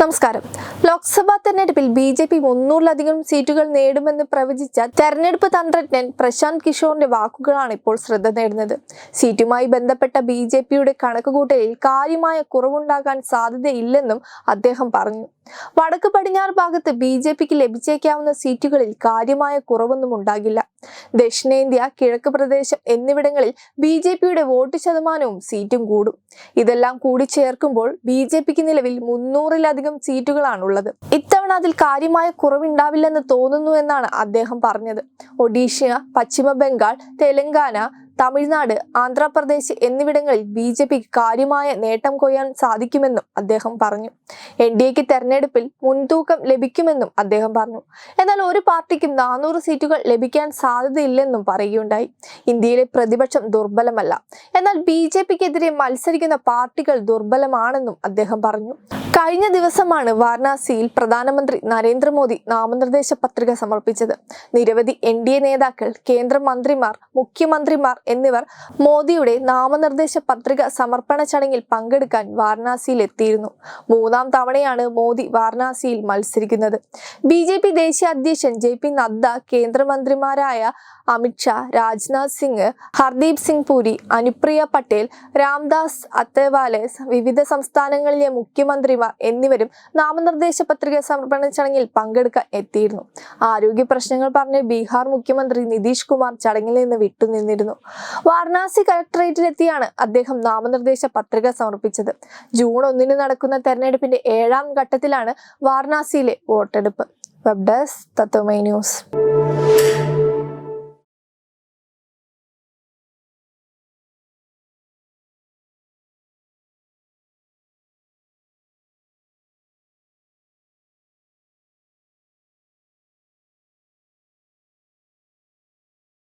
നമസ്കാരം. ലോക്സഭാ തെരഞ്ഞെടുപ്പിൽ B J P മുന്നൂറിലധികം സീറ്റുകൾ നേടുമെന്ന് പ്രവചിച്ച തെരഞ്ഞെടുപ്പ് തന്ത്രജ്ഞൻ പ്രശാന്ത് കിഷോറിന്റെ വാക്കുകളാണ് ഇപ്പോൾ ശ്രദ്ധ നേടുന്നത്. സീറ്റുമായി ബന്ധപ്പെട്ട ബി ജെ പിയുടെ കണക്കുകൂട്ടലിൽ കാര്യമായ കുറവുണ്ടാകാൻ സാധ്യതയില്ലെന്നും അദ്ദേഹം പറഞ്ഞു. വടക്ക് പടിഞ്ഞാറ് ഭാഗത്ത് ബി ജെ പിക്ക് ലഭിച്ചേക്കാവുന്ന സീറ്റുകളിൽ കാര്യമായ കുറവൊന്നും ഉണ്ടാകില്ല. ദക്ഷിണേന്ത്യ കിഴക്ക് പ്രദേശം എന്നിവിടങ്ങളിൽ ബി ജെ പിയുടെ വോട്ട് ശതമാനവും സീറ്റും കൂടും. ഇതെല്ലാം കൂടി ചേർക്കുമ്പോൾ ബി ജെ പിക്ക് നിലവിൽ മുന്നൂറിലധികം സീറ്റുകളാണുള്ളത്. ഇത്തവണ അതിൽ കാര്യമായ കുറവുണ്ടാവില്ലെന്ന് തോന്നുന്നു എന്നാണ് അദ്ദേഹം പറഞ്ഞത്. ഒഡീഷ പശ്ചിമ ബംഗാൾ തെലങ്കാന തമിഴ്നാട് ആന്ധ്രാപ്രദേശ് എന്നിവിടങ്ങളിൽ ബി ജെ പിക്ക് കാര്യമായ നേട്ടം കൊയ്യാൻ സാധിക്കുമെന്നും അദ്ദേഹം പറഞ്ഞു. എൻ ഡി എക്ക് തെരഞ്ഞെടുപ്പിൽ മുൻതൂക്കം ലഭിക്കുമെന്നും അദ്ദേഹം പറഞ്ഞു. എന്നാൽ ഒരു പാർട്ടിക്കും നാനൂറ് സീറ്റുകൾ ലഭിക്കാൻ സാധ്യതയില്ലെന്നും പറയുകയുണ്ടായി. ഇന്ത്യയിലെ പ്രതിപക്ഷം ദുർബലമല്ല. എന്നാൽ ബി ജെ പിക്കെതിരെ മത്സരിക്കുന്ന പാർട്ടികൾ ദുർബലമാണെന്നും അദ്ദേഹം പറഞ്ഞു. കഴിഞ്ഞ ദിവസമാണ് വാരണാസിയിൽ പ്രധാനമന്ത്രി നരേന്ദ്രമോദി നാമനിർദ്ദേശ പത്രിക സമർപ്പിച്ചത്. നിരവധി എൻ ഡി എ നേതാക്കൾ കേന്ദ്രമന്ത്രിമാർ മുഖ്യമന്ത്രിമാർ എന്നിവർ മോദിയുടെ നാമനിർദ്ദേശ പത്രിക സമർപ്പണ ചടങ്ങിൽ പങ്കെടുക്കാൻ വാരണാസിയിൽ എത്തിയിരുന്നു മൂന്നാം തവണയാണ് മോദി വാരണാസിയിൽ മത്സരിക്കുന്നത്. ബി ജെ പി ദേശീയ അധ്യക്ഷൻ ജെ പി നദ്ദ കേന്ദ്രമന്ത്രിമാരായ അമിത്ഷാ രാജ്നാഥ് സിംഗ് ഹർദീപ് സിംഗ് പുരി അനുപ്രിയ പട്ടേൽ രാംദാസ് അത്തേവാലെ വിവിധ സംസ്ഥാനങ്ങളിലെ മുഖ്യമന്ത്രിമാർ എന്നിവരും നാമനിർദ്ദേശ പത്രിക സമർപ്പണ ചടങ്ങിൽ പങ്കെടുക്കാൻ എത്തിയിരുന്നു. ആരോഗ്യ പ്രശ്നങ്ങൾ പറഞ്ഞ് ബീഹാർ മുഖ്യമന്ത്രി നിതീഷ് കുമാർ ചടങ്ങിൽ നിന്ന് വിട്ടുനിന്നിരുന്നു. വാരണാസി കളക്ടറേറ്റിലെത്തിയാണ് അദ്ദേഹം നാമനിർദ്ദേശ പത്രിക സമർപ്പിച്ചത്. ജൂൺ ഒന്നിന് നടക്കുന്ന തെരഞ്ഞെടുപ്പിന്റെ ഏഴാം ഘട്ടത്തിലാണ് വാരണാസിയിലെ വോട്ടെടുപ്പ്. വെബ് ഡെസ്ക് തത്വമൈ ന്യൂസ്